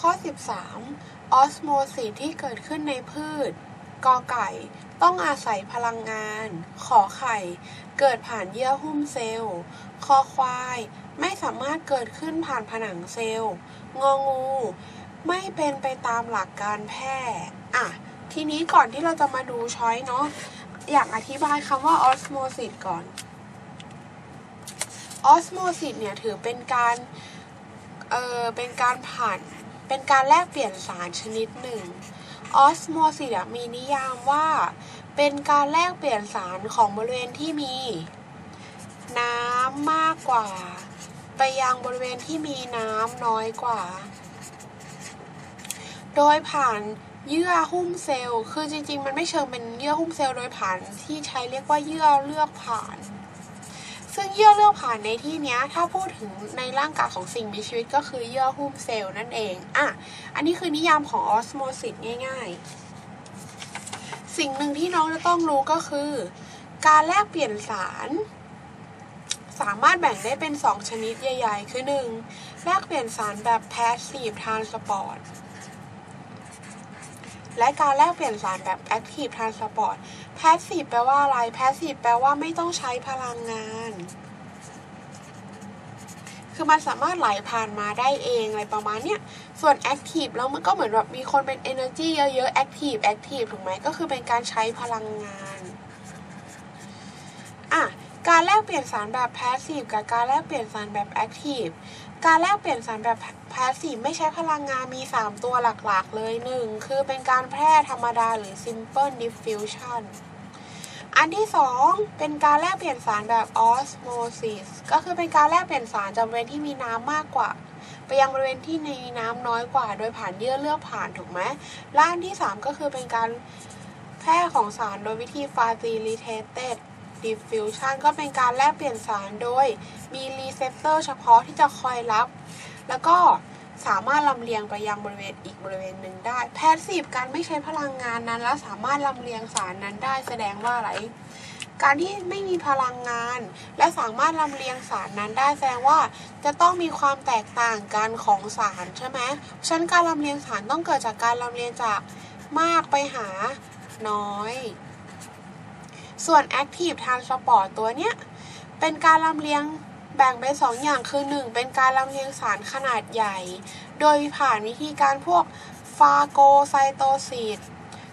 ข้อ 13 ออสโมซิสที่เกิดขึ้นในพืช กอไก่ ต้องอาศัยพลังงาน ขอไข่ เกิดผ่านเยื่อหุ้มเซลล์ คอควาย ไม่สามารถเกิดขึ้นผ่านผนังเซลล์ งองู ไม่เป็นไปตามหลักการแพทย์อะ ทีนี้ก่อนที่เราจะมาดูช้อยเนาะ อยากอธิบายคำว่าออสโมซิสก่อน ออสโมซิสเนี่ยถือเป็นการเออเป็นการผ่าน เป็นการแลกเปลี่ยนสารชนิดหนึ่งออสโมซิสมีนิยามว่า เป็นการแลกเปลี่ยนสารของบริเวณที่มี น้ำมากกว่า ไปยังบริเวณที่มีน้ำน้อยกว่า โดยผ่านเยื่อหุ้มเซลล์ คือจริงๆ มันไม่เชิงเป็นเยื่อหุ้มเซลล์โดยผ่านที่ใช้เรียกว่าเยื่อเลือกผ่าน ซึ่งเยื่อเลือกผ่านในที่นี้ถ้าพูดถึงในร่างกายของสิ่งมีชีวิตก็คือเยื่อหุ้มเซลล์นั่นเองอะอันนี้คือนิยามของออสโมซิสง่าย ๆ สิ่งหนึ่งที่น้องจะต้องรู้ก็คือ การแลกเปลี่ยนสาร สามารถแบ่งได้เป็น 2 ชนิดใหญ่ ๆ คือ 1. แลกเปลี่ยนสารแบบ passive transport และการแลกเปลี่ยนสารแบบ active transport passive แปลว่าอะไร passive แปลว่าไม่ต้องใช้พลังงาน คือมันสามารถไหลผ่านมาได้เองอะไรประมาณเนี้ย ส่วน active แล้วมันก็เหมือนแบบมีคนเป็น energy เยอะๆ active active ถูกไหมก็คือเป็นการใช้พลังงานอะการแลกเปลี่ยนสารแบบ passive กับการแลกเปลี่ยนสารแบบ active การแลกเปลี่ยนสารแบบ passive ไม่ใช้พลังงานมี 3 ตัวหลักๆ เลย 1. คือเป็นการแพร่ธรรมดาหรือ simple diffusion อันที่ 2 เป็นการแลกเปลี่ยนสารแบบ osmosis ก็คือเป็นการแลกเปลี่ยนสารจากบริเวณที่มีน้ำมากกว่า ไปยังบริเวณที่มีน้ำน้อยกว่า โดยผ่านเยื่อเลือกผ่านถูกไหมละอันที่ 3 ก็คือเป็นการแพร่ของสารโดยวิธี facilitated diffusion ก็เป็นการแลกเปลี่ยนสารโดยมีรีเซพเตอร์เฉพาะที่จะคอยรับ แล้วก็สามารถลำเลียงไปยังบริเวณอีกบริเวณหนึ่งได้ แพสซีฟการไม่ใช้พลังงานนั้น แล้วสามารถลำเลียงสารนั้นได้แสดงว่าอะไร การที่ไม่มีพลังงาน และสามารถลำเลียงสารนั้นได้แสดงว่าจะต้องมีความแตกต่างกันของสารใช่ไหมฉันการลำเลียงสารต้องเกิดจากการลำเลียงจากมากไปหาน้อย ส่วน Active Transport ตัวเนี้ย เป็นการลำเลียงแบ่งเป็นสองอย่างคือ 1 เป็นการลำเลียงสารขนาดใหญ่ โดยผ่านวิธีการพวกฟาโกไซโตซิส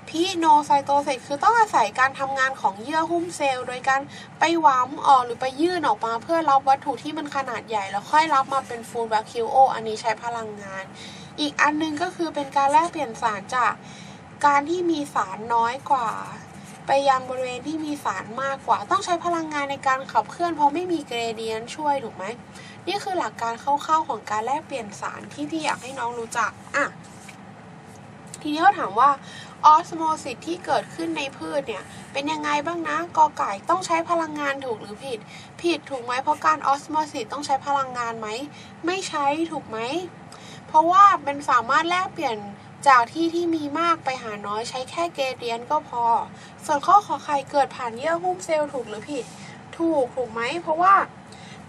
พีโนไซโตซิสคือต้องอาศัยการทำงานของเยื่อหุ้มเซลล์ โดยการไปหวามออกหรือไปยื่นออกมาเพื่อรับวัตถุที่มันขนาดใหญ่ แล้วค่อยรับมาเป็นฟูลแวคิโออันนี้ใช้พลังงาน อีกอันนึงก็คือเป็นการแลกเปลี่ยนสารจากการที่มีสารน้อยกว่า ไปยังบริเวณที่มีสารมากกว่า ต้องใช้พลังงานในการขับเคลื่อนเพราะไม่มีเกรเดียนช่วยถูกไหม นี่คือหลักการคร่าวๆของการแลกเปลี่ยนสารที่พี่อยากให้น้องรู้จักอะทีนี้เขาถามว่าออสโมซิสที่เกิดขึ้นในพืชเนี่ย เป็นยังไงบ้างนะกอไก่ต้องใช้พลังงานถูกหรือผิด ผิดถูกไหมเพราะการออสโมซิสต้องใช้พลังงานไหม ไม่ใช้ถูกไหม เพราะว่ามันสามารถแลกเปลี่ยน จากที่ที่มีมากไปหาน้อยใช้แค่เกเดียนก็พอ ส่วนข้อขอไข่เกิดผ่านเยื่อหุ้มเซลล์ถูกหรือผิด ถูกถูกไหม เพราะว่า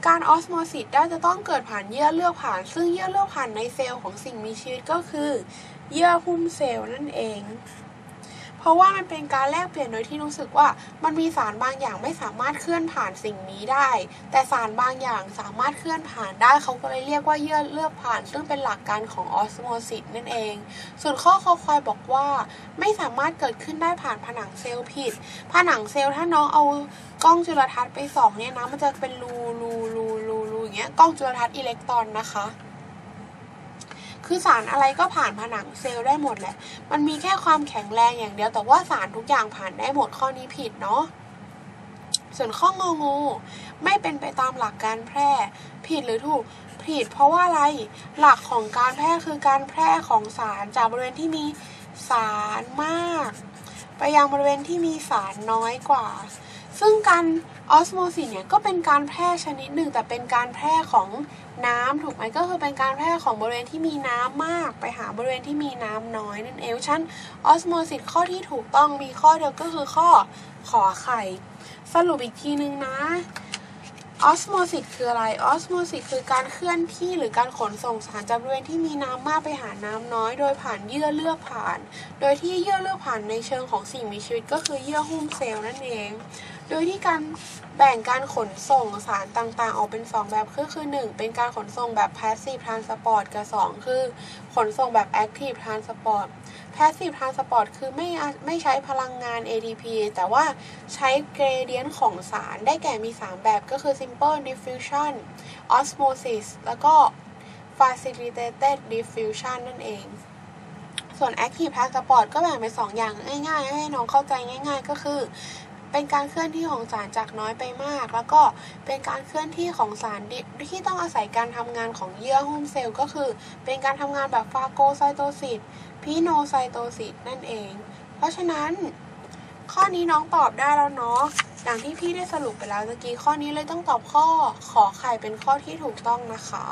การออสโมซิสได้จะต้องเกิดผ่านเยื่อเลือกผ่าน ซึ่งเยื่อเลือกผ่านในเซลล์ของสิ่งมีชีวิตก็คือ เยื่อหุ้มเซลล์นั่นเอง เพราะว่ามันเป็นการแลกเปลี่ยนโดยที่รู้สึกว่ามันมีสารบางอย่างไม่สามารถเคลื่อนผ่านสิ่งนี้ได้ แต่สารบางอย่างสามารถเคลื่อนผ่านได้เขาก็เลยเรียกว่าเยื่อเลือกผ่าน ซึ่งเป็นหลักการของออสโมซิสนั่นเอง ส่วนข้อคอควายบอกว่า ไม่สามารถเกิดขึ้นได้ผ่านผนังเซลล์ผิด ผนังเซลล์ถ้าน้องเอากล้องจุลทรรศน์ไปส่องเนี่ยนะมันจะเป็นรูรูรูรูรูอย่างเงี้ยกล้องจุลทรรศน์อิเล็กตรอนนะคะ คือสารอะไรก็ผ่านผนังเซลล์ได้หมดแหละ มันมีแค่ความแข็งแรงอย่างเดียว แต่ว่าสารทุกอย่างผ่านได้หมดข้อนี้ผิดเนาะส่วนข้ององูไม่เป็นไปตามหลักการแพร่ ผิดหรือถูกผิด เพราะว่าอะไรหลักของการแพร่คือการแพร่ของสารจากบริเวณที่มีสารมาก ไปยังบริเวณที่มีสารน้อยกว่า ซึ่งการออสโมซิสเนี่ยก็เป็นการแพร่ชนิดหนึ่ง แต่เป็นการแพร่ของน้ำถูกไหมก็คือเป็นการแพร่ของบริเวณที่มีน้ำมาก ไปหาบริเวณที่มีน้ำน้อยนั่นเองฉันออสโมซิสข้อที่ถูกต้องมีข้อเดียวก็คือข้อขอไข่ สรุปอีกทีนึงนะออสโมซิสคืออะไร ออสโมซิสคือการเคลื่อนที่หรือการขนส่งสารจากบริเวณที่มีน้ำมากไปหาน้ำน้อย โดยผ่านเยื่อเลือกผ่าน โดยที่เยื่อเลือกผ่านในเชิงของสิ่งมีชีวิตก็คือเยื่อหุ้มเซลล์นั่นเอง โดยที่การแบ่งการขนส่งสารต่างๆ ออกเป็น 2 แบบก็คือ 1 เป็นการขนส่งแบบ passive transport กับ 2 คือ ขนส่งแบบ active transport passive transport คือไม่ไม่ใช้พลังงาน ATP แต่ว่าใช้ gradient ของสารได้แก่มี 3 แบบก็คือ simple diffusion osmosis แล้วก็ facilitated diffusion นั่นเอง ส่วน active transport ก็แบ่งเป็น2อย่างง่ายๆ ให้น้องเข้าใจง่าย ๆ ก็คือ เป็นการเคลื่อนที่ของสารจากน้อยไปมาก แล้วก็เป็นการเคลื่อนที่ของสารที่ต้องอาศัยการทำงานของเยื่อหุ้มเซลล์ก็คือ เป็นการทำงานแบบฟาโกไซโตซิสพีโนไซโตซิสนั่นเอง เพราะฉะนั้น ข้อนี้น้องตอบได้แล้วเนาะอย่างที่พี่ได้สรุปไปแล้วเมื่อกี้ข้อนี้เลยต้องตอบข้อขอไข่เป็นข้อที่ถูกต้องนะคะ